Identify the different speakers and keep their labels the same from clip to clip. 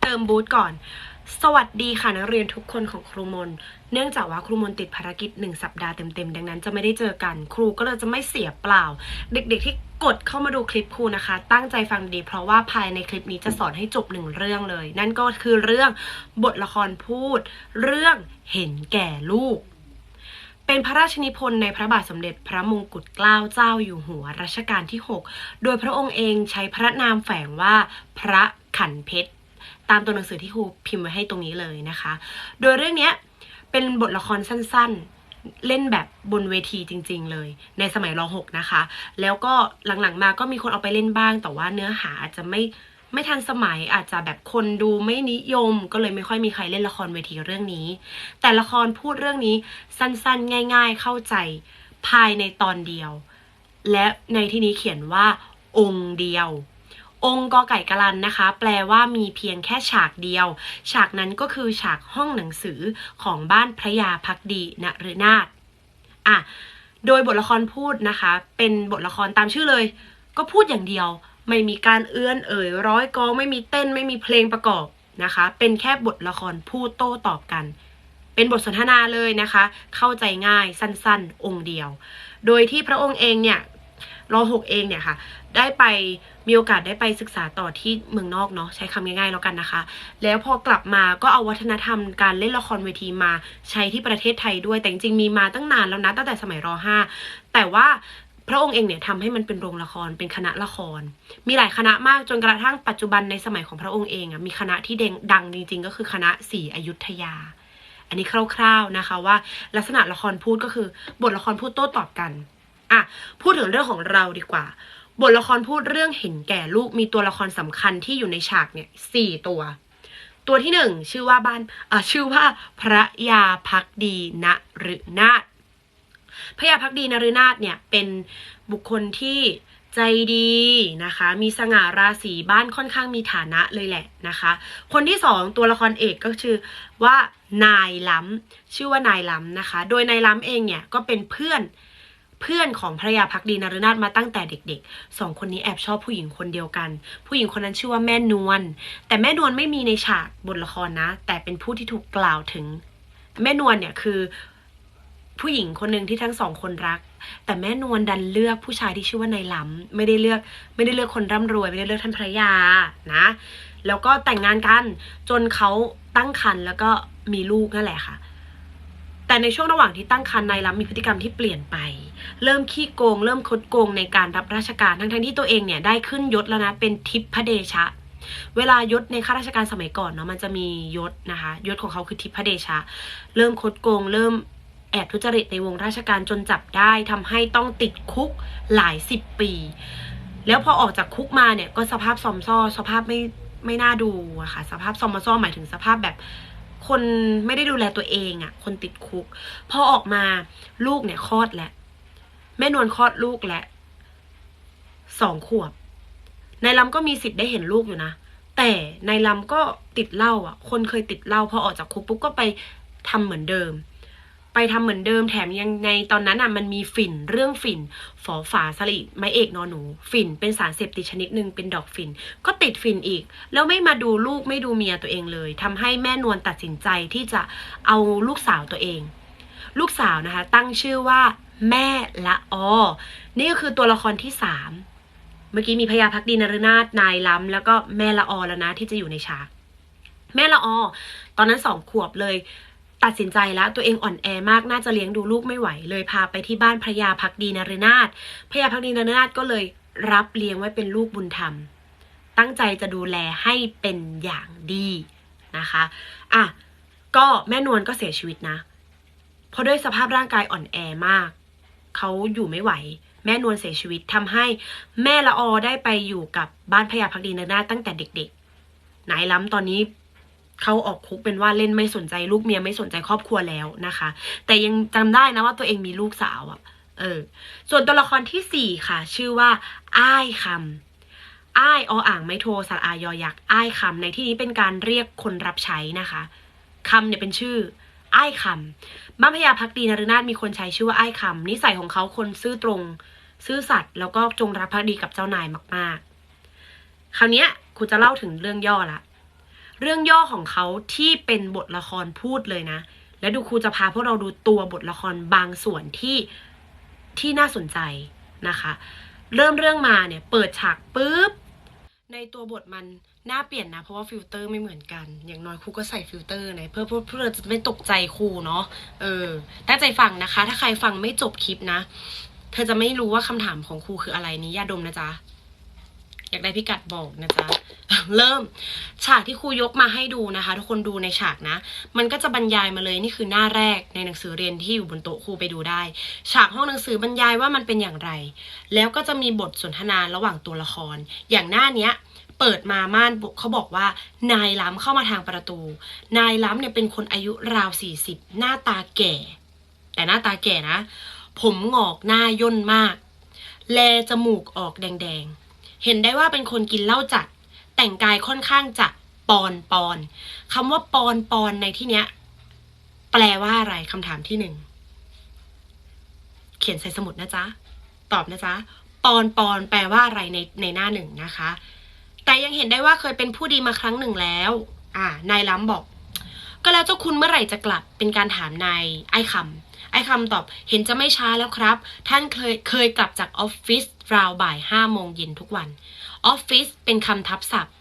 Speaker 1: เติมบูธก่อน สวัสดีค่ะนักเรียนทุกคนของครูมน เนื่องจากว่าครูมนติดภารกิจหนึ่งสัปดาห์เต็มๆ ดังนั้นจะไม่ได้เจอกัน ครูก็เลยจะไม่เสียเปล่า เด็กๆที่กดเข้ามาดูคลิปครูนะคะ ตั้งใจฟังดี เพราะว่าภายในคลิปนี้จะสอนให้จบหนึ่งเรื่องเลย นั่นก็คือเรื่องบทละครพูด เรื่องเห็นแก่ลูกเป็นพระราชนิพนธ์ในพระบาทสมเด็จพระมงกุฎเกล้าเจ้าอยู่หัวรัชกาลที่ 6 โดยพระองค์เองใช้พระนามแฝงว่าพระ ขันเพชร ตามตัวหนังสือที่ครูพิมพ์ไว้ให้ตรงนี้เลยนะคะ โดยเรื่องนี้เป็นบทละครสั้นๆ เล่นแบบบนเวทีจริง ๆ เลย ในสมัยรหกนะคะ แล้วก็หลังๆมาก็มีคนเอาไปเล่นบ้าง แต่ว่าเนื้อหาอาจจะไม่ไม่ทันสมัยอาจจะแบบคนดูไม่นิยม ก็เลยไม่ค่อยมีใครเล่นละครเวทีเรื่องนี้ แต่ละครพูดเรื่องนี้สั้นๆ ง่าย ๆ เข้าใจภายในตอนเดียว และในที่นี้เขียนว่าองค์เดียว องค์กอไก่กะลันนะคะ แปลว่ามีเพียงแค่ฉากเดียว ฉากนั้นก็คือฉากห้องหนังสือของบ้านพระยาพักดีนฤนาถอะโดยบทละครพูดนะคะ เป็นบทละครตามชื่อเลย ก็พูดอย่างเดียว ไม่มีการเอื้อนเอ่ยร้อยกองไม่มีเต้นไม่มีเพลงประกอบนะคะ เป็นแค่บทละครพูดโต้ตอบกัน เป็นบทสนทนาเลยนะคะ เข้าใจง่ายสั้นๆ องค์เดียว โดยที่พระองค์เองเนี่ยรอหกเองเนี่ยค่ะ ได้ไป มีโอกาสได้ไปศึกษาต่อที่เมืองนอกเนาะใช้คำง่ายๆแล้วกันนะคะ แล้วพอกลับมาก็เอาวัฒนธรรมการเล่นละครเวทีมาใช้ที่ประเทศไทยด้วยแต่จริงๆมีมาตั้งนานแล้วนะตั้งแต่สมัยรห้าแต่ว่าพระองค์เองเนี่ยทำให้มันเป็นโรงละครเป็นคณะละคร มีหลายคณะมากจนกระทั่งปัจจุบันในสมัยของพระองค์เองอะมีคณะที่เด่งดังจริง ๆ ก็คือคณะศรีอยุธยา อันนี้คร่าว ๆนะคะว่า ลักษณะละครพูดก็คือบทละครพูดโต้ตอบกันอะพูดถึงเรื่องของเราดีกว่า บทละครพูดเรื่องเห็นแก่ลูกมีตัวละครสำคัญที่อยู่ในฉากเนี่ยสี่ตัว ตัวที่หนึ่งชื่อว่าบ้านอ่าชื่อว่าพระยาพักดีนฤนาถพระยาพักดีนฤนาถเนี่ยเป็นบุคคลที่ใจดีนะคะ มีสง่าราศีบ้านค่อนข้างมีฐานะเลยแหละนะคะ คนที่สองตัวละครเอกก็คือว่านายล้ำชื่อว่านายล้ำนะคะ โดยนายล้ำเองเนี่ยก็เป็นเพื่อน เพื่อนของพระยาพักดีนฤนาถมาตั้งแต่เด็กๆสองคนนี้แอบชอบผู้หญิงคนเดียวกัน ผู้หญิงคนนั้นชื่อว่าแม่นวลแต่แม่นวลไม่มีในฉากบทละครนะ แต่เป็นผู้ที่ถูกกล่าวถึง แม่นวลเนี่ยคือผู้หญิงคนหนึ่งที่ทั้งสองคนรัก แต่แม่นวลดันเลือกผู้ชายที่ชื่อว่านายล้ำไม่ได้เลือกไม่ได้เลือกคนร่ำรวยไม่ได้เลือกท่านภรรยานะ แล้วก็แต่งงานกันจนเขาตั้งครรภ์แล้วก็มีลูกนั่นแหละค่ะ แต่ในช่วงระหว่างที่ตั้งครรภ์นายล้ำมีพฤติกรรมที่เปลี่ยนไป เริ่มขี้โกง เริ่มคดโกงในการรับราชการทั้งทั้งๆที่ตัวเองเนี่ยได้ขึ้นยศแล้วนะเป็นทิพพเดชะ เวลายศในข้าราชการสมัยก่อนเนาะมันจะมียศนะคะยศของเขาคือทิพพเดชะ เริ่มคดโกง เริ่มแอบทุจริตในวงราชการจนจับได้ทำให้ต้องติดคุกหลายสิบปี แล้วพอออกจากคุกมาเนี่ยก็สภาพซอมซ่อสภาพไม่ไม่น่าดูอะค่ะสภาพซอมมาซ่อหมายถึงสภาพแบบ คนไม่ได้ดูแลตัวเองอะคนติดคุก พอออกมาลูกเนี่ยคลอดแล้วแม่นวลคลอดลูกแล้วสองขวบนายลำก็มีสิทธิ์ได้เห็นลูกอยู่นะ แต่นายลำก็ติดเหล้าอะ คนเคยติดเหล้าพอออกจากคุกปุ๊บก็ไปทำเหมือนเดิม ไปทำเหมือนเดิมแถมยังไงตอนนั้นอะมันมีฝิ่นเรื่องฝิ่นฝอฝาสลิไม้เอกนอหนู ฝิ่นเป็นสารเสพติดชนิดหนึ่งเป็นดอกฝิ่นก็ติดฝิ่นอีก แล้วไม่มาดูลูกไม่ดูเมียตัวเองเลยทำให้แม่นวลตัดสินใจที่จะเอาลูกสาวตัวเอง ลูกสาวนะคะ ตั้งชื่อว่า แม่ละออนี่ก็คือตัวละครที่สามเมื่อกี้มีพญาพักดีนรนาถนายล้ำแล้วก็แม่ละออแล้วนะที่จะอยู่ในฉากแม่ละออตอนนั้นสองขวบเลย ตัดสินใจแล้วตัวเองอ่อนแอมากน่าจะเลี้ยงดูลูกไม่ไหว เลยพาไปที่บ้านพระยาพักดีนารนาถพระยาพักดีนารนาถก็เลยรับเลี้ยงไว้เป็นลูกบุญธรรม ตั้งใจจะดูแลให้เป็นอย่างดีนะคะอะก็แม่นวลก็เสียชีวิตนะ เพราะด้วยสภาพร่างกายอ่อนแอมาก เขาอยู่ไม่ไหว แม่นวลเสียชีวิตทำให้แม่ละออได้ไปอยู่กับบ้านพญาพักดีนรนาถตั้งแต่เด็กๆ ไหนล้ำตอนนี้ เขาออกคุกเป็นว่าเล่นไม่สนใจลูกเมียไม่สนใจครอบครัวแล้วนะคะ แต่ยังจำได้นะว่าตัวเองมีลูกสาวอะ่ะ เออ ส่วนตัวละครที่สี่ค่ะ ชื่อว่า อ้ายคำอ้ายออ่างไม่โทสระอายอยักษ์อ้ายคำในที่นี้เป็นการเรียกคนรับใช้นะคะคำเนี่ยเป็นชื่ออ้ายคำบ้านพญาพักดีนรนาถมีคนใช้ชื่อว่าอ้ายคำนิสัยของเขาคนซื่อตรง ซื่อสัตย์แล้วก็จงรักภักดีกับเจ้านายมาก ๆ คราวเนี้ยครูจะเล่าถึงเรื่องย่อละ เรื่องย่อของเขาที่เป็นบทละครพูดเลยนะ แล้วดูครูจะพาพวกเราดูตัวบทละครบางส่วนที่ที่น่าสนใจนะคะ เริ่มเรื่องมาเนี่ยเปิดฉากปุ๊บในตัวบทมันน่าเปลี่ยนนะ เพราะว่าฟิลเตอร์ไม่เหมือนกัน อย่างน้อยครูก็ใส่ฟิลเตอร์นะเพื่อเพื่อเพื่อจะไม่ตกใจครูเนาะเออตั้งใจฟังนะคะ ถ้าใครฟังไม่จบคลิปนะ เธอจะไม่รู้ว่าคำถามของครูคืออะไรนี้ยาดมนะจ๊ะากได้พิกัดบอกนะจ๊ะ เริ่มฉากที่ครูยกมาให้ดูนะคะ ทุกคนดูในฉากนะ มันก็จะบรรยายมาเลยนี่คือหน้าแรกในหนังสือเรียนที่อยู่บนโต๊ะครูไปดูได้ ฉากห้องหนังสือบรรยายว่ามันเป็นอย่างไร แล้วก็จะมีบทสนทนาระหว่างตัวละคร อย่างหน้าเนี้ยเปิดมาม่านเขาบอกว่านายล้ำเข้ามาทางประตู นายล้ำเนี่ยเป็นคนอายุราวสี่สิบหน้าตาแก่ แต่หน้าตาแก่นะ ผมหงอกหน้าย่นมาก แลจมูกออกแดงๆ เห็นได้ว่าเป็นคนกินเหล้าจัด แต่งกายค่อนข้างจะปอนปอนคำว่าปอนปอนในที่เนี้ย แปลว่าอะไรคำถามที่หนึ่งเขียนใส่สมุดนะจ๊ะ ตอบนะจ๊ะ ปอนปอนแปลว่าอะไรในในหน้าหนึ่งนะคะ แต่ยังเห็นได้ว่าเคยเป็นผู้ดีมาครั้งหนึ่งแล้ว อ่านายล้ำบอก ก็แล้วเจ้าคุณเมื่อไหร่จะกลับเป็นการถามนายไอ้คำ ไอ้คำตอบเห็นจะไม่ช้าแล้วครับ ท่านเคยเคยกลับจากออฟฟิศราวบ่ายห้าโมงเย็นทุกวันออฟฟิศเป็นคำทับศัพท์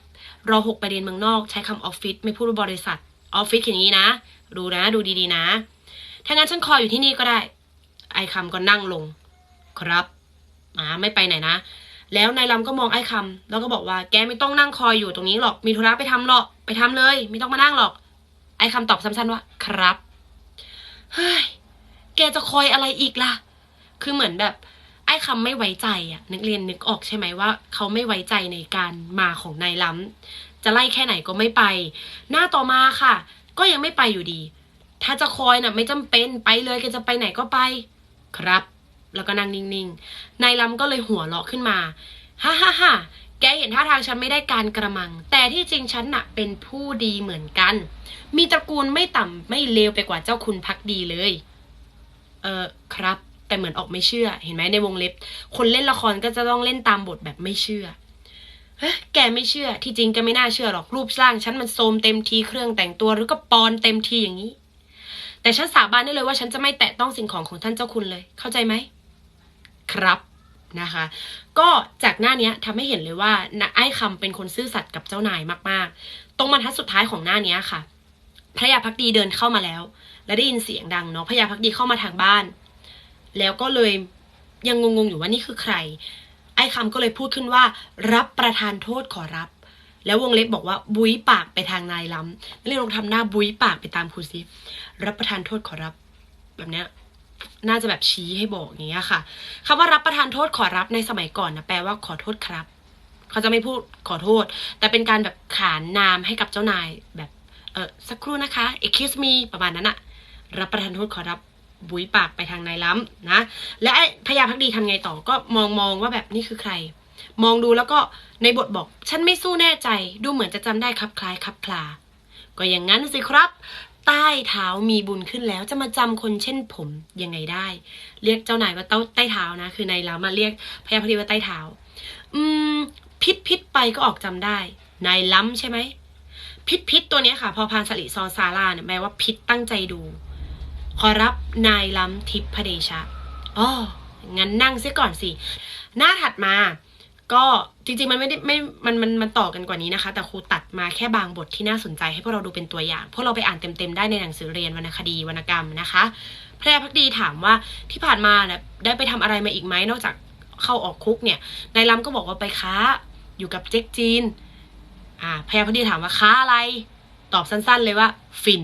Speaker 1: รอหกไปเรียนเมืองนอกใช้คำออฟฟิศไม่พูดบริษัทออฟฟิศอย่างนี้นะ ดูนะ ดูดีๆนะ ถ้างั้นฉันคอยอยู่ที่นี่ก็ได้ ไอ้คำก็นั่งลง ครับอ่าไม่ไปไหนนะ แล้วนายลำก็มองไอ้คำแล้วก็บอกว่าแกไม่ต้องนั่งคอยอยู่ตรงนี้หรอกมีธุระไปทำหรอกไปทำเลย ไม่ต้องมานั่งหรอก ไอ้คำตอบสั้นๆว่า ครับเฮ้ย แกจะคอยอะไรอีกล่ะ คือเหมือนแบบ ไอ้คำไม่ไว้ใจอะนักเรียนนึกออกใช่ไหมว่า เขาไม่ไว้ใจในการมาของนายล้ำจะไล่แค่ไหนก็ไม่ไป หน้าต่อมาค่ะ ก็ยังไม่ไปอยู่ดี ถ้าจะคอยน่ะไม่จำเป็นไปเลยแกจะไปไหนก็ไป ครับ แล้วก็นั่งนิ่งๆนายล้ำก็เลยหัวเราะขึ้นมาฮ่าฮ่าฮ่าแกเห็นท่าทางฉันไม่ได้การกระมัง แต่ที่จริงฉันน่ะเป็นผู้ดีเหมือนกัน มีตระกูลไม่ต่ำไม่เลวไปกว่าเจ้าคุณพักดีเลย เออครับ แต่เหมือนออกไม่เชื่อ เห็นไหมในวงเล็บ คนเล่นละครก็จะต้องเล่นตามบทแบบไม่เชื่อเฮ้แกไม่เชื่อ ที่จริงแกไม่น่าเชื่อหรอกรูปร่างฉันมันโทมเต็มทีเครื่องแต่งตัวหรือก็ปอนเต็มทีอย่างนี้ แต่ฉันสาบานได้เลยว่าฉันจะไม่แตะต้องสิ่งของของท่านเจ้าคุณเลย เข้าใจไหมครับนะคะ ก็จากหน้าเนี้ยทำให้เห็นเลยว่านะไอ้คำเป็นคนซื่อสัตย์กับเจ้านายมาก ๆ ตรงบรรทัดสุดท้ายของหน้าเนี้ยค่ะ พระยาพักดีเดินเข้ามาแล้ว และได้ยินเสียงดังเนาะพระยาพักดีเข้ามาทางบ้าน แล้วก็เลยยังงงๆอยู่ว่านี่คือใคร ไอ้คำก็เลยพูดขึ้นว่า รับประทานโทษขอรับ แล้ววงเล็บบอกว่าบุ้ยปากไปทางนายล้ำนักเรียลองทำหน้าบุ้ยปากไปตามครูซิรับประทานโทษขอรับ แบบเนี้ยน่าจะแบบชี้ให้บอกอย่างเงี้ยค่ะคำว่ารับประทานโทษขอรับในสมัยก่อนนะแปลว่าขอโทษครับ เขาจะไม่พูดขอโทษ แต่เป็นการแบบขานนามให้กับเจ้านายแบบ เออสักครู่นะคะ excuse me ประมาณนั้นอะรับประทานโทษขอรับบุยปากไปทางนายล้ำนะ และพญาพักดีทำไงต่อก็มองมองว่าแบบนี่คือใคร มองดูแล้วก็ในบทบอก ฉันไม่สู้แน่ใจ ดูเหมือนจะจำได้ครับคล้ายครับคลา ก็อย่างนั้นสิครับ ใต้เท้ามีบุญขึ้นแล้วจะมาจำคนเช่นผมยังไงได้ เรียกเจ้านายว่าเต้าใต้เท้านะ คือนายล้ำมาเรียกพญาพักดีว่าใต้เท้า อืม พิษพิษไปก็ออกจำได้ นายล้ำใช่ไหม พิษพิษตัวนี้ค่ะ พอพานสลิซอซาร่าเนี่ยแปลว่าพิษตั้งใจดู ขอรับนายล้ำทิพพเดชะอ๋องั้นนั่งเสียก่อนสิ หน้าถัดมา ก็จริงๆมันไม่ได้ไม่มันมันมันต่อกันกว่านี้นะคะ แต่ครูตัดมาแค่บางบทที่น่าสนใจให้พวกเราดูเป็นตัวอย่าง พวกเราไปอ่านเต็มๆได้ในหนังสือเรียนวรรณคดีวรรณกรรมนะคะ แพรพักดีถามว่าที่ผ่านมาเนี่ยได้ไปทำอะไรมาอีกไหมนอกจากเข้าออกคุกเนี่ยนายล้ำก็บอกว่าไปค้าอยู่กับเจ๊กจีน อ่าแพรพักดีถามว่าค้าอะไร ตอบสั้น ๆ เลยว่า ฟิน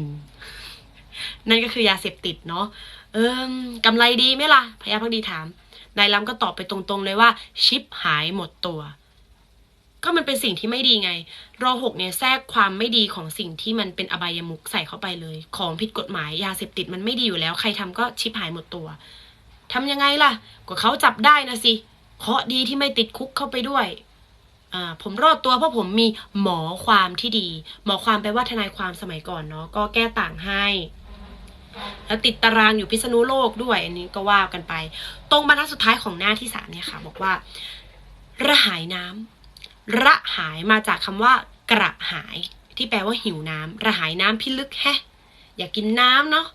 Speaker 1: นั่นก็คือยาเสพติดเนาะเอิมกำไรดีไหมล่ะพยาพักดีถามนายล้ำก็ตอบไปตรงๆเลยว่า ชิปหายหมดตัว ก็มันเป็นสิ่งที่ไม่ดีไง รอหกเนี่ยแทรกความไม่ดีของสิ่งที่มันเป็นอบายมุกใส่เข้าไปเลย ของผิดกฎหมายยาเสพติดมันไม่ดีอยู่แล้ว ใครทำก็ชิปหายหมดตัวทำยังไงล่ะก็เขาจับได้นะสิเคราะดีที่ไม่ติดคุกเข้าไปด้วย ผมรอดตัวเพราะผมมีหมอความที่ดี หมอความแปลว่าทนายความสมัยก่อนเนาะก็แก้ต่างให้ แล้วติดตารางอยู่พิษณุโลกด้วย อันนี้ก็ว่ากันไป ตรงบรรทัดสุดท้ายของหน้าที่สามเนี่ยค่ะ บอกว่า ระหายน้ำระหายมาจากคำว่า กระหาย ที่แปลว่าหิวน้ำระหายน้ำพิลึกแฮะอยากกินน้ำเนาะ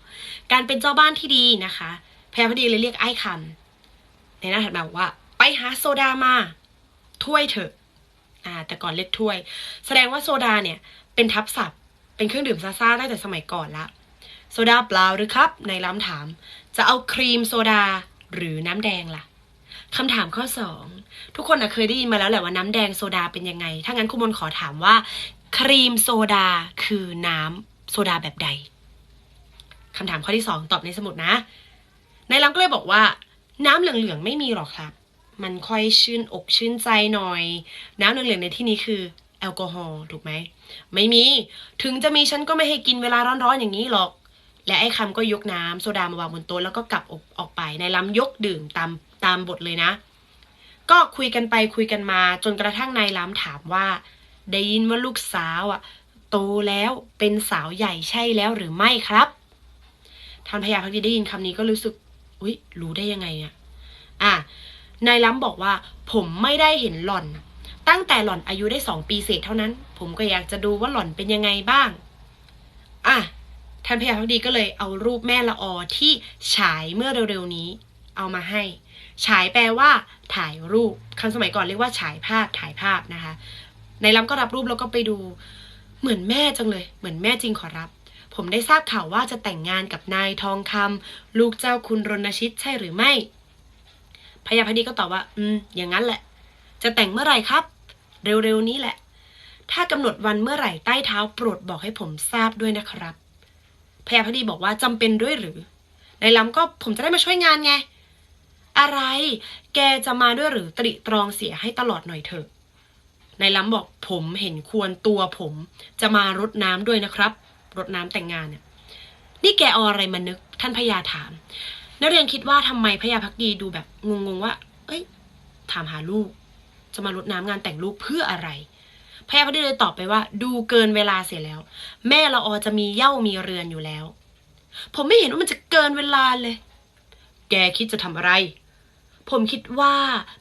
Speaker 1: การเป็นเจ้าบ้านที่ดีนะคะ แพยาพดีเลยเรียกไอ้คำในหน้าถัดมาบอกว่า ไปหาโซดามา ถ้วยเถอะ อ่าแต่ก่อนเรียกถ้วย แสดงว่าโซดาเนี่ยเป็นทับศัพท์เป็นเครื่องดื่มซ่าๆตั้งแต่สมัยก่อนละโซดาเปล่าหรือครับในล้ำถาม จะเอาครีมโซดาหรือน้ำแดงล่ะคำถามข้อสองทุกคนนะเคยได้ยินมาแล้วแหละว่าน้ำแดงโซดาเป็นยังไง ถ้างั้นคุณมนขอถามว่า ครีมโซดาคือน้ำโซดาแบบใดคำถามข้อที่สองตอบในสมุดนะในล้ำก็เลยบอกว่า น้ำเหลืองๆไม่มีหรอกครับ มันค่อยชื่นอกชื่นใจหน่อย น้ำเหลืองๆในที่นี้คือแอลกอฮอล์ถูกไหม ไม่มี ถึงจะมีฉันก็ไม่ให้กินเวลาร้อนๆอย่างนี้หรอก และไอ้คำก็ยกน้ำโซดามาวางบนโต๊ะแล้วก็กลับออกออกไป ในลำยกดื่มตามตามบทเลยนะ ก็คุยกันไปคุยกันมา จนกระทั่งนายล้ำถามว่า ได้ยินว่าลูกสาวอะ โตแล้วเป็นสาวใหญ่ใช่แล้วหรือไม่ครับท่านพญาพักดีได้ยินคำนี้ก็รู้สึก อุ๊ย รู้ได้ยังไงอะ อะ นายล้ำบอกว่า ผมไม่ได้เห็นหล่อน ตั้งแต่หล่อนอายุได้สองปีเศษเท่านั้น ผมก็อยากจะดูว่าหล่อนเป็นยังไงบ้าง อะท่านพญาพักดีก็เลยเอารูปแม่ละออที่ฉายเมื่อเร็วๆนี้ เอามาให้ ฉายแปลว่า ถ่ายรูปคำสมัยก่อนเรียกว่าฉายภาพถ่ายภาพนะคะในล้ำก็รับรูปแล้วก็ไปดู เหมือนแม่จังเลย เหมือนแม่จริงขอรับ ผมได้ทราบข่าวว่าจะแต่งงานกับนายทองคำลูกเจ้าคุณรณชิตใช่หรือไม่ พญาพดีก็ตอบว่า อืม อย่างนั้นแหละ จะแต่งเมื่อไหร่ครับ เร็วๆนี้แหละ ถ้ากำหนดวันเมื่อไหร่ใต้เท้าโปรดบอกให้ผมทราบด้วยนะครับพญาพดีบอกว่าจำเป็นด้วยหรือ ในลำก็ผมจะได้มาช่วยงานไง อะไร แกจะมาด้วยหรือตริตรองเสียให้ตลอดหน่อยเถอะในล้ำบอกผมเห็นควรตัวผม จะมารดน้ำด้วยนะครับ รดน้ำแต่งงานเนี่ย นี่แกเอาอะไรมานึก ท่านพญาถาม นักเรียนคิดว่าทำไมพญาพักดีดูแบบงงๆว่า เอ้ย ถามหาลูก จะมารดน้ำงานแต่งลูกเพื่ออะไรพญาพักดีเลยตอบไปว่า ดูเกินเวลาเสียแล้ว แม่ละออจะมีเย่ามีเรือนอยู่แล้ว ผมไม่เห็นว่ามันจะเกินเวลาเลย แกคิดจะทำอะไร ผมคิดว่า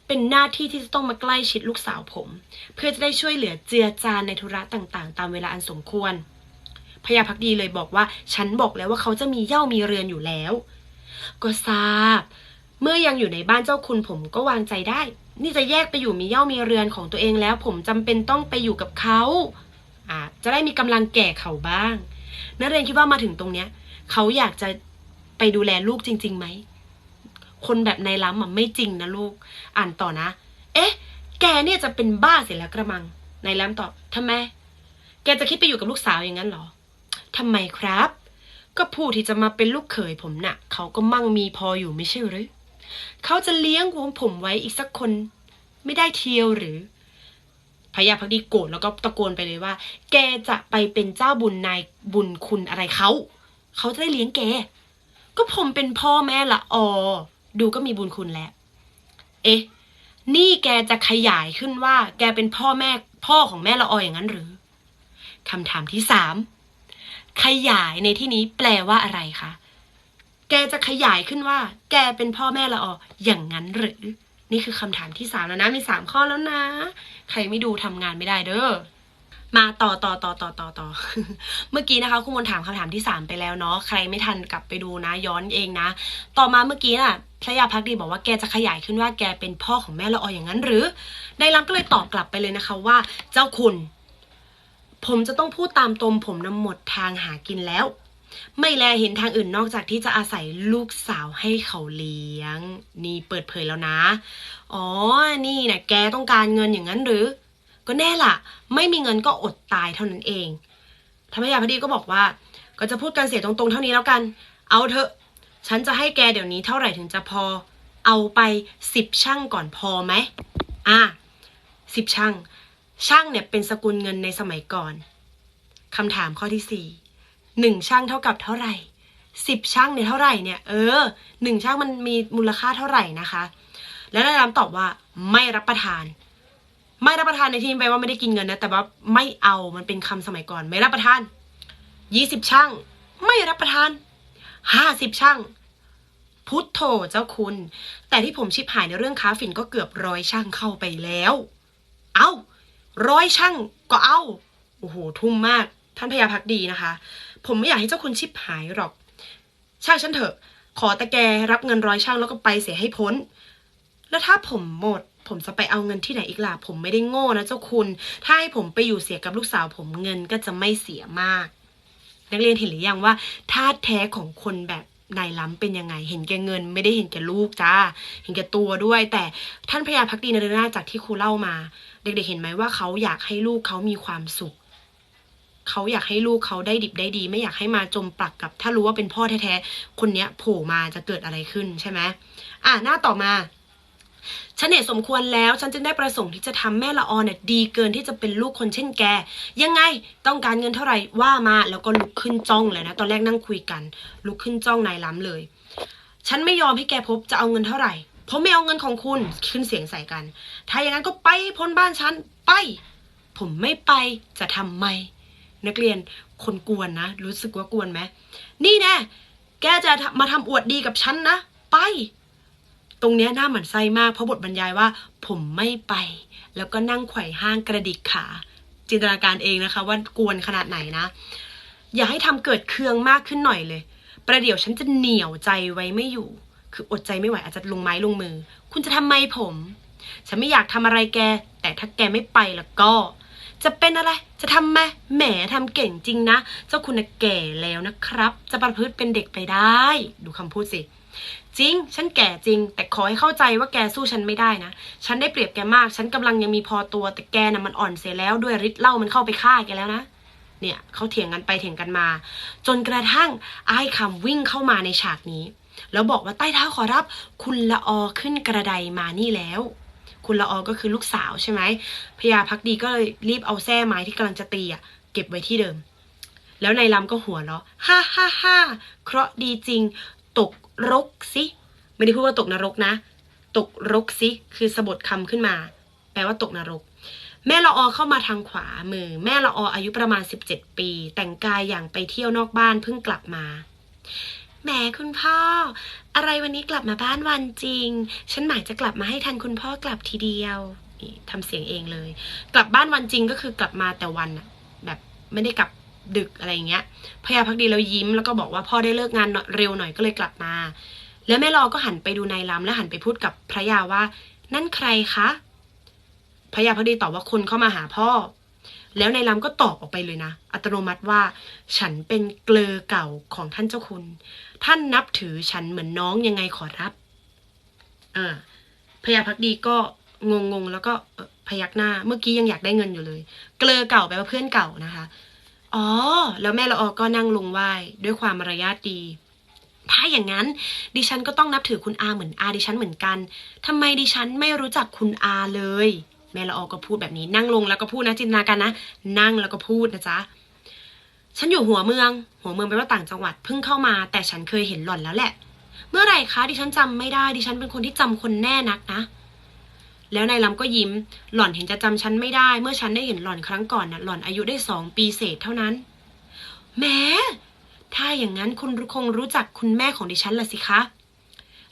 Speaker 1: เป็นหน้าที่ที่จะต้องมาใกล้ชิดลูกสาวผม เพื่อจะได้ช่วยเหลือเจือจานในธุระต่างๆ ตามเวลาอันสมควรพญาพักดีเลยบอกว่า ฉันบอกแล้วว่าเขาจะมีเย่ามีเรือนอยู่แล้ว ก็ทราบ เมื่อยังอยู่ในบ้านเจ้าคุณผมก็วางใจได้ นี่จะแยกไปอยู่มีเย่ามีเรือนของตัวเองแล้ว ผมจำเป็นต้องไปอยู่กับเขาอ่าจะได้มีกำลังแก่เขาบ้างนักเรียนคิดว่ามาถึงตรงเนี้ยเขาอยากจะไปดูแลลูกจริงๆไหม คนแบบในล้ำอะไม่จริงนะลูก อ่านต่อนะ เอ๊ะ แกเนี่ยจะเป็นบ้าเสียแล้วกระมังในล้ำตอบทำไม แกจะคิดไปอยู่กับลูกสาวอย่างนั้นเหรอทำไมครับ ก็ผู้ที่จะมาเป็นลูกเขยผมน่ะ เขาก็มั่งมีพออยู่ไม่ใช่หรือเขาจะเลี้ยงวงผมไว้อีกสักคน ไม่ได้เทียวหรือพญาพักดีโกรธแล้วก็ตะโกนไปเลยว่า แกจะไปเป็นเจ้าบุญนายบุญคุณอะไรเขาเขาจะได้เลี้ยงแก ก็ผมเป็นพ่อแม่ละออดูก็มีบุญคุณแล้ว เอ๊ะ นี่แกจะขยายขึ้นว่า แกเป็นพ่อแม่พ่อของแม่ละอออย่างนั้นหรือคำถามที่สาม ขยายในที่นี้แปลว่าอะไรคะ แกจะขยายขึ้นว่า แกเป็นพ่อแม่ละอออย่างนั้นหรือ นี่คือคำถามที่สามแล้วนะ มีสามข้อแล้วนะ ใครไม่ดูทำงานไม่ได้เด้อ มาต่อต่อต่อต่อต่อต่อ เมื่อกี้นะคะคุณมนถามคำถามที่สามไปแล้วเนาะ ใครไม่ทันกลับไปดูนะ ย้อนเองนะ ต่อมาเมื่อกี้น่ะพระยาพักดีบอกว่าแกจะขยายขึ้นว่าแกเป็นพ่อของแม่ละอออย่างนั้นหรือในล้ำก็เลยตอบกลับไปเลยนะคะว่า เจ้าคุณ ผมจะต้องพูดตามตรงผมนำหมดทางหากินแล้ว ไม่แลเห็นทางอื่นนอกจากที่จะอาศัยลูกสาวให้เขาเลี้ยง นี่เปิดเผยแล้วนะ อ๋อ นี่นะแกต้องการเงินอย่างนั้นหรือ ก็แน่ล่ะ ไม่มีเงินก็อดตายเท่านั้นเองธรรมยาพอดีก็บอกว่า ก็จะพูดกันเสียตรงๆ เท่านี้แล้วกัน เอาเถอะฉันจะให้แกเดี๋ยวนี้เท่าไหร่ถึงจะพอ เอาไปสิบช่างก่อนพอไหม อะสิบช่าง ช่างเนี่ยเป็นสกุลเงินในสมัยก่อนคำถามข้อที่สี่หนึ่งช่างเท่ากับเท่าไหร่สิบช่างเนี่ยเท่าไหร่เนี่ยเออหนึ่งช่างมันมีมูลค่าเท่าไหร่นะคะ แล้วนายรำตอบว่าไม่รับประทาน ไม่รับประทานในที่นี้แปลว่าไม่ได้กินเงินนะแต่ว่าไม่เอามันเป็นคำสมัยก่อน ไม่รับประทานยี่สิบช่าง ไม่รับประทานห้าสิบช่างพุทโธเจ้าคุณ แต่ที่ผมชิบหายในเรื่องค้าฝิ่นก็เกือบร้อยช่างเข้าไปแล้ว เอ้า ร้อยช่างก็เอา โอ้โห ทุ่มมาก ท่านพญาพักดีนะคะ ผมไม่อยากให้เจ้าคุณชิบหายหรอก ช่างฉันเถอะ ขอแต่แกรับเงินร้อยช่างแล้วก็ไปเสียให้พ้น แล้วถ้าผมหมด ผมจะไปเอาเงินที่ไหนอีกล่ะ ผมไม่ได้โง่นะเจ้าคุณ ถ้าให้ผมไปอยู่เสียกับลูกสาว ผมเงินก็จะไม่เสียมาก นักเรียนเห็นหรือยังว่าท่าตุแท้ของคนแบบนายล้ำเป็นยังไง เห็นแก่เงิน ไม่ได้เห็นแก่ลูกจ้า เห็นแก่ตัวด้วย แต่ท่านพญาพักดีนเรนาจากที่ครูเล่ามา เด็กๆเห็นไหมว่าเขาอยากให้ลูกเขามีความสุข เขาอยากให้ลูกเขาได้ดิบได้ดี ไม่อยากให้มาจมปลักกับ ถ้ารู้ว่าเป็นพ่อแท้ๆคนเนี้ยโผล่มาจะเกิดอะไรขึ้นใช่ไหมอะหน้าต่อมาฉันเห็นสมควรแล้ว ฉันจึงได้ประสงค์ที่จะทำแม่ละออนเนี่ยดีเกินที่จะเป็นลูกคนเช่นแก ยังไงต้องการเงินเท่าไหร่ว่ามาแล้วก็ลุกขึ้นจ้องเลยนะ ตอนแรกนั่งคุยกัน ลุกขึ้นจ้องนายล้ำเลย ฉันไม่ยอมให้แกพบจะเอาเงินเท่าไหร่ เพราะไม่เอาเงินของคุณขึ้นเสียงใส่กัน ถ้าอย่างนั้นก็ไปพ้นบ้านฉันไป ผมไม่ไปจะทำไม นักเรียนคนกวนนะ รู้สึกว่ากวนไหมนี่แน่แกจะมาทำอวดดีกับฉันนะไปตรงนี้หน้าหมันไส้มากเพราะบทบรรยายว่า ผมไม่ไป แล้วก็นั่งไขว่ห้างกระดิกขา จินตนาการเองนะคะ ว่ากวนขนาดไหนนะ อย่าให้ทำเกิดเคืองมากขึ้นหน่อยเลย ประเดี๋ยวฉันจะเหนียวใจไว้ไม่อยู่ คืออดใจไม่ไหวอาจจะลงไม้ลงมือ คุณจะทำไมผม ฉันไม่อยากทำอะไรแก แต่ถ้าแกไม่ไปแล้วก็ จะเป็นอะไร จะทำไหมแหมทำเก่งจริงนะ เจ้าคุณนะแก่แล้วนะครับ จะประพฤติเป็นเด็กไปได้ ดูคำพูดสิจริง ฉันแก่จริง แต่ขอให้เข้าใจว่าแกสู้ฉันไม่ได้นะ ฉันได้เปรียบแกมาก ฉันกำลังยังมีพอตัว แต่แกน่ะมันอ่อนเสียแล้วด้วยฤทธิ์เหล้ามันเข้าไปฆ่าแกแล้วนะ เนี่ยเขาเถียงกันไปเถียงกันมา จนกระทั่งไอ้คำวิ่งเข้ามาในฉากนี้ แล้วบอกว่าใต้เท้าขอรับ คุณละออขึ้นกระไดมานี่แล้ว คุณละออก็คือลูกสาวใช่ไหมพญาพักดีก็เลยรีบเอาแส้ไม้ที่กำลังจะตีอะเก็บไว้ที่เดิม แล้วนายลำก็หัวเราะฮ่าฮ่าฮ่าเคราะห์ดีจริง ตกรกสิไม่ได้พูดว่าตกนรกนะ ตกรกสิคือสะบดคำขึ้นมา แปลว่าตกนรกแม่ละออเข้ามาทางขวามือ แม่ละอออายุประมาณ 17 ปี แต่งกายอย่างไปเที่ยวนอกบ้านเพิ่งกลับมา แหมคุณพ่อ อะไรวันนี้กลับมาบ้านวันจริง ฉันหมายจะกลับมาให้ทันคุณพ่อกลับทีเดียวทำเสียงเองเลย กลับบ้านวันจริงก็คือกลับมาแต่วันแบบไม่ได้กลับดึกอะไรอย่างเงี้ยพญาพักดีแล้วยิ้มแล้วก็บอกว่าพ่อได้เลิกงานเร็วหน่อยก็เลยกลับมา แล้วแม่รอก็หันไปดูนายลำและหันไปพูดกับพระยาว่า นั่นใครคะพระยาพักดีตอบว่าคนเข้ามาหาพ่อ แล้วนายลำก็ตอบออกไปเลยนะ อัตโนมัติว่า ฉันเป็นเกลอเก่าของท่านเจ้าคุณ ท่านนับถือฉันเหมือนน้องยังไงขอรับอ่าพญาพักดีก็งงงแล้วก็พยักหน้า เมื่อกี้ยังอยากได้เงินอยู่เลย เกลอเก่าแปลว่าเพื่อนเก่านะคะ อ๋อ แล้วแม่ละออก็นั่งลงไหว้ด้วยความมารยาทดี ถ้าอย่างนั้น ดิฉันก็ต้องนับถือคุณอาเหมือนอาดิฉันเหมือนกันทำไมดิฉันไม่รู้จักคุณอาเลย แม่ละออก็พูดแบบนี้นั่งลงแล้วก็พูดนะจินตนาการนะ นั่งแล้วก็พูดนะจ๊ะฉันอยู่หัวเมือง หัวเมืองแปลว่าต่างจังหวัดเพิ่งเข้ามา แต่ฉันเคยเห็นหล่อนแล้วแหละ เมื่อไหร่คะดิฉันจำไม่ได้ดิฉันเป็นคนที่จำคนแน่นักนะแล้วนายลำก็ยิ้ม หล่อนเห็นจะจำฉันไม่ได้ เมื่อฉันได้เห็นหล่อนครั้งก่อนน่ะ หล่อนอายุได้สองปีเศษเท่านั้นแม้ถ้าอย่างนั้นคุณคงรู้จักคุณแม่ของดิฉันละสิคะ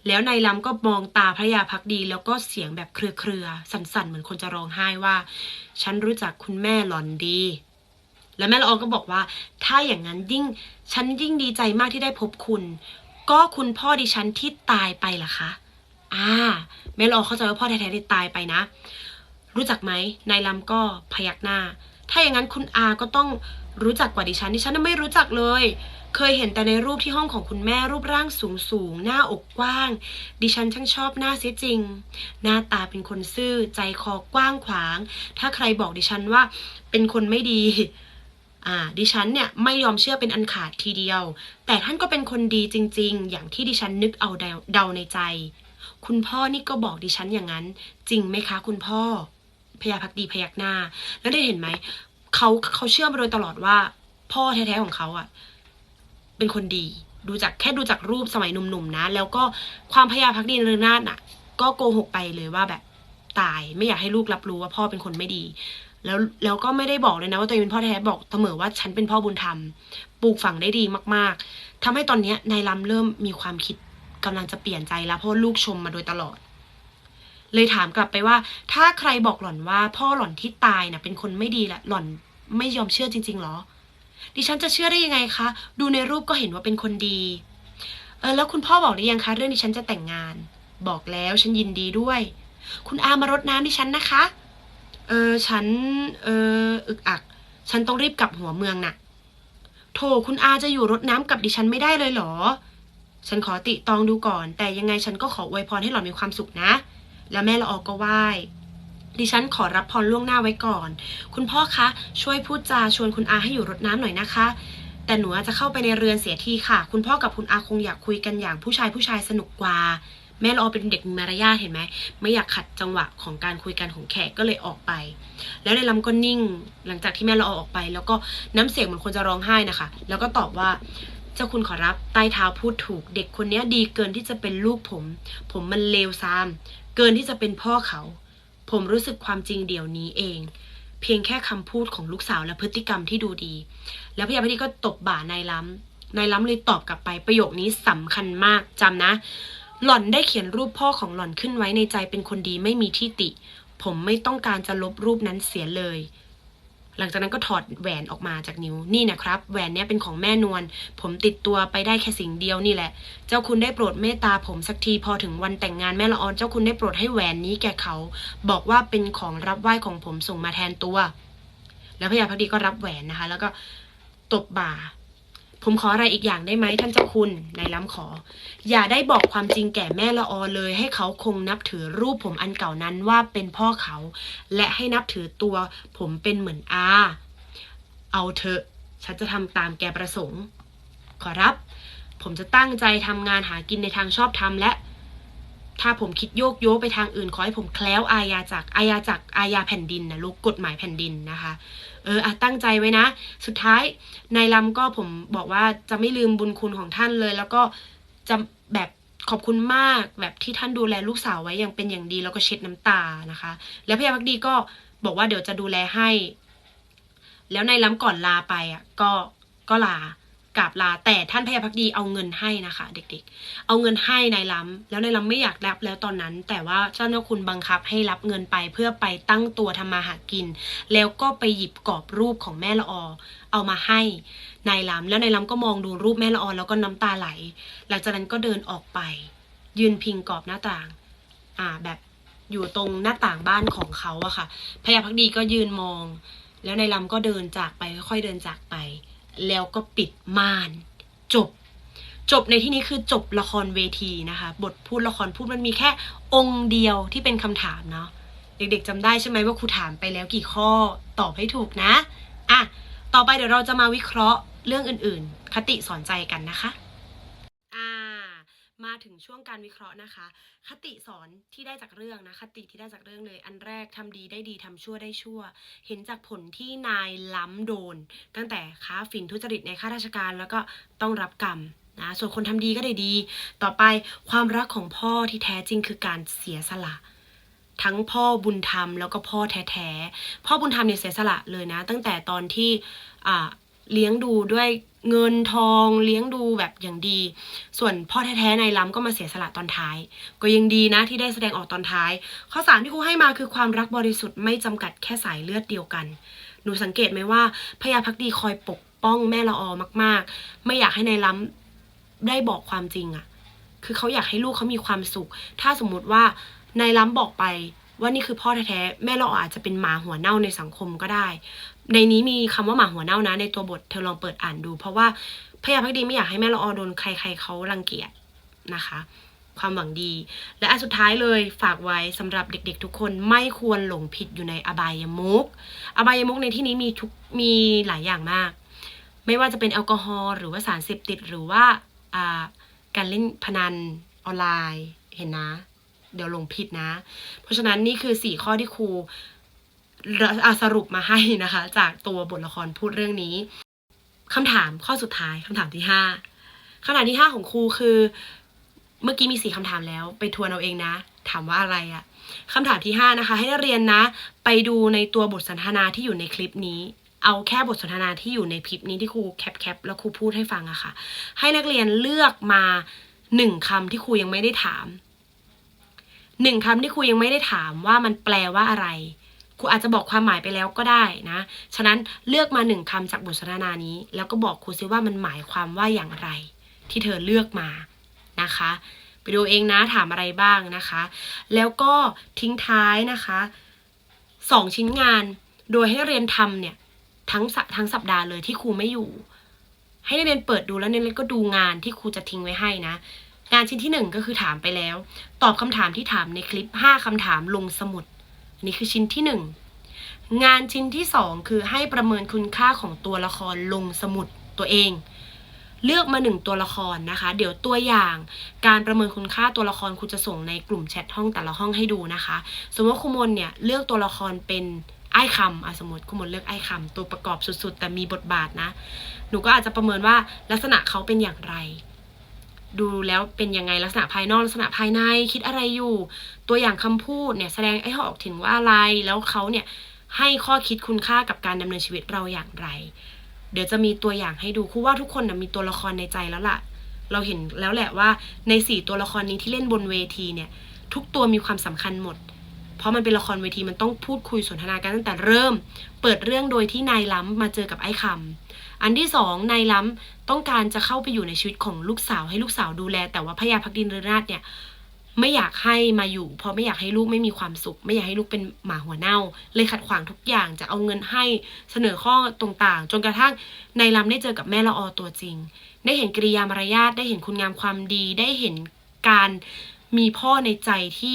Speaker 1: แล้วนายลำก็มองตาพระยาพักดี แล้วก็เสียงแบบเครือๆสั่นๆ เหมือนคนจะร้องไห้ว่า ฉันรู้จักคุณแม่หล่อนดี แล้วแม่ละอองก็บอกว่า ถ้าอย่างนั้นยิ่ง ฉันยิ่งดีใจมากที่ได้พบคุณ ก็คุณพ่อดิฉันที่ตายไปล่ะคะ อ่า แม่ละอองเข้าใจว่าพ่อแท้ๆที่ตายไปนะ รู้จักไหมนายลำก็พยักหน้า ถ้าอย่างนั้นคุณอาก็ต้องรู้จักกว่าดิฉันดิฉันไม่รู้จักเลย เคยเห็นแต่ในรูปที่ห้องของคุณแม่รูปร่างสูงสูงหน้าอกกว้าง ดิฉันช่างชอบหน้าเสียจริง หน้าตาเป็นคนซื่อใจคอกว้างขวาง ถ้าใครบอกดิฉันว่าเป็นคนไม่ดีอ่าดิฉันเนี่ยไม่ยอมเชื่อเป็นอันขาดทีเดียว แต่ท่านก็เป็นคนดีจริง ๆ อย่างที่ดิฉันนึกเอาเดาในใจ คุณพ่อนี่ก็บอกดิฉันอย่างนั้น จริงไหมคะ คุณพ่อพยาพักดีพยักหน้า แล้วได้เห็นไหมเขาเขาเชื่อมาโดยตลอดว่า พ่อแท้ๆของเขาอะ เป็นคนดี ดูจากแค่ดูจากรูปสมัยหนุ่มๆนะ แล้วก็ความพยาพักดีนเรนาถน่ะ ก็โกหกไปเลยว่าแบบตายไม่อยากให้ลูกรับรู้ว่าพ่อเป็นคนไม่ดี แล้วแล้วก็ไม่ได้บอกเลยนะว่าตัวเองเป็นพ่อแท้บอกเสมอว่าฉันเป็นพ่อบุญธรรมปลูกฝังได้ดีมาก ๆทำให้ตอนนี้นายลำเริ่มมีความคิดกำลังจะเปลี่ยนใจแล้วเพราะลูกชมมาโดยตลอด เลยถามกลับไปว่า ถ้าใครบอกหล่อนว่า พ่อหล่อนที่ตายน่ะเป็นคนไม่ดีแหละหล่อนไม่ยอมเชื่อจริงๆหรอ ดิฉันจะเชื่อได้ยังไงคะ ดูในรูปก็เห็นว่าเป็นคนดีเออแล้วคุณพ่อบอกหรือยังคะ เรื่องดิฉันจะแต่งงาน บอกแล้วฉันยินดีด้วย คุณอามารดน้ำดิฉันนะคะ เออฉันเอออึกอัก ฉันต้องรีบกลับหัวเมืองน่ะโถคุณอาจะอยู่รดน้ำกับดิฉันไม่ได้เลยเหรอ ฉันขอติตองดูก่อน แต่ยังไงฉันก็ขออวยพรให้หล่อนมีความสุขนะ แล้วแม่ละออก็ไหว้ ดิฉันขอรับพรล่วงหน้าไว้ก่อน คุณพ่อคะ ช่วยพูดจาชวนคุณอาให้อยู่รดน้ำหน่อยนะคะ แต่หนูจะเข้าไปในเรือนเสียทีค่ะ คุณพ่อกับคุณอาคงอยากคุยกันอย่างผู้ชายผู้ชายสนุกกว่า แม่ลอเป็นเด็กมีมารยาทเห็นไหม ไม่อยากขัดจังหวะของการคุยกันของแขกก็เลยออกไป แล้วในลำก็นิ่ง หลังจากที่แม่ลอออกไป แล้วก็น้ำเสียงเหมือนคนจะร้องไห้นะคะ แล้วก็ตอบว่าเจ้าคุณขอรับใต้เท้าพูดถูก เด็กคนนี้ดีเกินที่จะเป็นลูกผม ผมมันเลวซาม เกินที่จะเป็นพ่อเขา ผมรู้สึกความจริงเดี๋ยวนี้เอง เพียงแค่คำพูดของลูกสาวและพฤติกรรมที่ดูดี แล้วพยาพดีก็ตบบ่านายล้ำนายล้ำเลยตอบกลับไปประโยคนี้สำคัญมากจำนะ หล่อนได้เขียนรูปพ่อของหล่อนขึ้นไว้ในใจเป็นคนดีไม่มีที่ติ ผมไม่ต้องการจะลบรูปนั้นเสียเลย หลังจากนั้นก็ถอดแหวนออกมาจากนิ้วนี่นะครับ แหวนเนี้ยเป็นของแม่นวลผมติดตัวไปได้แค่สิ่งเดียวนี่แหละ เจ้าคุณได้โปรดเมตตาผมสักทีพอถึงวันแต่งงานแม่ละออนเจ้าคุณได้โปรดให้แหวนนี้แก่เขา บอกว่าเป็นของรับไหว้ของผมส่งมาแทนตัว แล้วพญาพักดีก็รับแหวนนะคะ แล้วก็ตบบ่า ผมขออะไรอีกอย่างได้ไหมท่านเจ้าคุณนายล้ำขอ อย่าได้บอกความจริงแก่แม่ละออเลย ให้เขาคงนับถือรูปผมอันเก่านั้นว่าเป็นพ่อเขา และให้นับถือตัวผมเป็นเหมือนอา เอาเถอะ ฉันจะทำตามแกประสงค์ ขอรับ ผมจะตั้งใจทำงานหากินในทางชอบธรรมและ ถ้าผมคิดโยกโยไปทางอื่นขอให้ผมแคล้วอาญาจากอาญาจากอาญาแผ่นดินนะลูกกฎหมายแผ่นดินนะคะ เอออะตั้งใจไว้นะ สุดท้ายนายลำก็ผมบอกว่าจะไม่ลืมบุญคุณของท่านเลย แล้วก็จะแบบขอบคุณมากแบบที่ท่านดูแลลูกสาวไว้อย่างเป็นอย่างดีแล้วก็เช็ดน้ำตานะคะ แล้วพยาพักดีก็บอกว่าเดี๋ยวจะดูแลให้ แล้วนายล้ำก่อนลาไปอะ ก็ก็ลา กราบลาแต่ท่านพยาพักดีเอาเงินให้นะคะ เด็กๆ เอาเงินให้นายล้ำแล้วนายล้ำไม่อยากรับแล้วตอนนั้น แต่ว่าเจ้าเจ้าคุณบังคับให้รับเงินไปเพื่อไปตั้งตัวทำมาหากิน แล้วก็ไปหยิบกรอบรูปของแม่ละออเอามาให้นายล้ำแล้วนายล้ำก็มองดูรูปแม่ละออแล้วก็น้ำตาไหล หลังจากนั้นก็เดินออกไป ยืนพิงกรอบหน้าต่าง อ่าแบบอยู่ตรงหน้าต่างบ้านของเขาอะค่ะพยาพักดีก็ยืนมอง แล้วนายลำก็เดินจากไปค่อยๆเดินจากไป แล้วก็ปิดม่าน จบ จบในที่นี้คือจบละครเวทีนะคะ บทพูดละครพูดมันมีแค่องค์เดียวที่เป็นคำถามเนาะเด็กๆจำได้ใช่ไหมว่าครูถามไปแล้วกี่ข้อตอบให้ถูกนะอะต่อไปเดี๋ยวเราจะมาวิเคราะห์เรื่องอื่นๆ คติสอนใจกันนะคะ มาถึงช่วงการวิเคราะห์นะคะ คติสอนที่ได้จากเรื่องนะคติที่ได้จากเรื่องเลย อันแรกทำดีได้ดีทำชั่วได้ชั่ว เห็นจากผลที่นายล้ำโดน ตั้งแต่ค้าฝิ่นทุจริตในข้าราชการแล้วก็ต้องรับกรรมนะส่วนคนทำดีก็ได้ดี ต่อไปความรักของพ่อที่แท้จริงคือการเสียสละทั้งพ่อบุญธรรมแล้วก็พ่อแท้ๆ พ่อบุญธรรมเนี่ยเสียสละเลยนะ ตั้งแต่ตอนที่อ่า เลี้ยงดูด้วยเงินทองเลี้ยงดูแบบอย่างดี ส่วนพ่อแท้ๆในล้ำก็มาเสียสละตอนท้าย ก็ยังดีนะที่ได้แสดงออกตอนท้าย ข้อสามที่ครูให้มาคือความรักบริสุทธิ์ไม่จำกัดแค่สายเลือดเดียวกัน หนูสังเกตไหมว่าพญาพักดีคอยปกป้องแม่ละออมาก ๆ ไม่อยากให้ในายล้ำได้บอกความจริงอะคือเขาอยากให้ลูกเขามีความสุข ถ้าสมมุติว่านายล้ำบอกไปว่านี่คือพ่อแท้ๆแม่ละอออาจจะเป็นหมาหัวเน่าในสังคมก็ได้ ในนี้มีคำว่าหมาหัวเน่านะ ในตัวบทเธอลองเปิดอ่านดู เพราะว่าพยาพักดีไม่อยากให้แม่ละออโดนใคร ๆเขารังเกียจนะคะ ความหวังดี และอันสุดท้ายเลยฝากไว้สำหรับเด็กๆ ทุกคนไม่ควรหลงผิดอยู่ในอบายมุก อบายมุกในที่นี้มีทุกมีหลายอย่างมาก ไม่ว่าจะเป็นแอลกอฮอล์หรือว่าสารเสพติดหรือว่าการเล่นพนันออนไลน์เห็นนะ เดี๋ยวหลงผิดนะ เพราะฉะนั้นนี่คือสี่ข้อที่ครู สรุปมาให้นะคะ จากตัวบทละครพูดเรื่องนี้คำถามข้อสุดท้ายคำถามที่ห้าคำถามที่ห้าของครูคือ เมื่อกี้มีสี่คำถามแล้ว ไปทวนเอาเองนะ ถามว่าอะไรอะคำถามที่ห้านะคะ ให้นักเรียนนะ ไปดูในตัวบทสนทนาที่อยู่ในคลิปนี้ เอาแค่บทสนทนาที่อยู่ในคลิปนี้ที่ครูแคปแคปแล้วครูพูดให้ฟังอะค่ะ ให้นักเรียนเลือกมาหนึ่งคำที่ครูยังไม่ได้ถามหนึ่งคำที่ครูยังไม่ได้ถามว่ามันแปลว่าอะไร ครูอาจจะบอกความหมายไปแล้วก็ได้นะ ฉะนั้นเลือกมาหนึ่งคำจากบทสนทนานี้ แล้วก็บอกครูซิว่ามันหมายความว่าอย่างไร ที่เธอเลือกมานะคะ ไปดูเองนะถามอะไรบ้างนะคะ แล้วก็ทิ้งท้ายนะคะสองชิ้นงาน โดยให้เรียนทำเนี่ยทั้งสทั้งสัปดาห์เลยที่ครูไม่อยู่ ให้นักเรียนเปิดดูแล้วนักเรียนก็ดูงานที่ครูจะทิ้งไว้ให้นะ งานชิ้นที่หนึ่งก็คือถามไปแล้ว ตอบคำถามที่ถามในคลิป5คำถามลงสมุด นนี้คือชิ้นที่หนึ่งงานชิ้นที่สองคือให้ประเมินคุณค่าของตัวละครลงสมุดตัวเอง เลือกมาหนึ่งตัวละครนะคะ เดี๋ยวตัวอย่างการประเมินคุณค่าตัวละครครูจะส่งในกลุ่มแชทห้องแต่ละห้องให้ดูนะคะ สมมติว่าครูมนเนี่ยเลือกตัวละครเป็นไอ้คำอะสมมติครูมนเลือกไอ้คำตัวประกอบสุดๆ แต่มีบทบาทนะ หนูก็อาจจะประเมินว่าลักษณะเขาเป็นอย่างไร ดูแล้วเป็นยังไงลักษณะภายนอกลักษณะภายในคิดอะไรอยู่ ตัวอย่างคำพูดเนี่ยแสดงให้ออกถึงว่าอะไรแล้วเขาเนี่ยให้ข้อคิดคุณค่ากับการดำเนินชีวิตเราอย่างไร เดี๋ยวจะมีตัวอย่างให้ดูครูว่าทุกคนนะมีตัวละครในใจแล้วล่ะ เราเห็นแล้วแหละว่าในสี่ตัวละครนี้ที่เล่นบนเวทีเนี่ย ทุกตัวมีความสำคัญหมด เพราะมันเป็นละครเวทีมันต้องพูดคุยสนทนากันตั้งแต่เริ่ม เปิดเรื่องโดยที่นายล้ำมาเจอกับไอ้คำ อันที่สองนายล้ำต้องการจะเข้าไปอยู่ในชีวิตของลูกสาวให้ลูกสาวดูแล แต่ว่าพระยาพักดินเรนาถเนี่ยไม่อยากให้มาอยู่ เพราะไม่อยากให้ลูกไม่มีความสุข ไม่อยากให้ลูกเป็นหมาหัวเน่า เลยขัดขวางทุกอย่างจะเอาเงินให้เสนอข้อต่างๆ จนกระทั่งนายลำได้เจอกับแม่ละออตัวจริง ได้เห็นกิริยามารยาทได้เห็นคุณงามความดีได้เห็นการมีพ่อในใจที่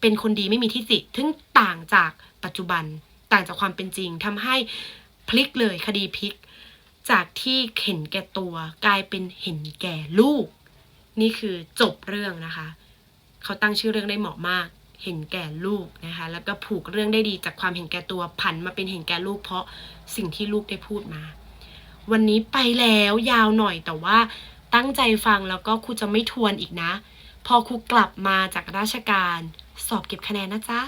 Speaker 1: เป็นคนดีไม่มีที่ติทึ่งต่างจากปัจจุบันต่างจากความเป็นจริงทำให้พลิกเลยคดีพลิก จากที่เห็นแก่ตัวกลายเป็นเห็นแก่ลูก นี่คือจบเรื่องนะคะ เขาตั้งชื่อเรื่องได้เหมาะมาก เห็นแก่ลูกนะคะ แล้วก็ผูกเรื่องได้ดีจากความเห็นแก่ตัวผันมาเป็นเห็นแก่ลูก เพราะสิ่งที่ลูกได้พูดมา วันนี้ไปแล้วยาวหน่อยแต่ว่าตั้งใจฟังแล้วก็ครูจะไม่ทวนอีกนะ พอครูกลับมาจากราชการสอบเก็บคะแนนนะจ๊ะ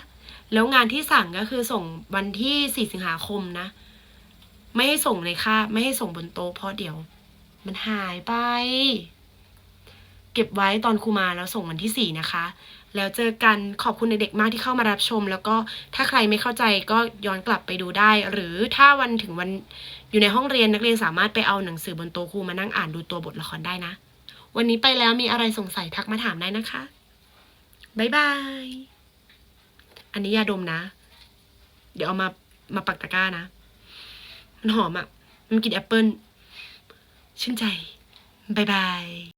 Speaker 1: แล้วงานที่สั่งก็คือส่งวันที่ 4 สิงหาคมนะ ไม่ให้ส่งในคาบไม่ให้ส่งบนโต๊ะเพราะเดี๋ยว มันหายไป เก็บไว้ตอนครูมาแล้วส่งวันที่4นะคะ แล้วเจอกันขอบคุณเด็กๆมากที่เข้ามารับชม แล้วก็ถ้าใครไม่เข้าใจก็ย้อนกลับไปดูได้ หรือถ้าวันถึงวันอยู่ในห้องเรียนนักเรียนสามารถไปเอาหนังสือบนโต๊ะครูมานั่งอ่านดูตัวบทละครได้นะ วันนี้ไปแล้วมีอะไรสงสัยทักมาถามได้นะคะบ๊ายบาย อันนี้ยาดมนะ เดี๋ยวเอามามาปักตะกร้านะ มันหอมอะ่ะ มันกินแอปเปิลชื่นใจ บ๊ายบาย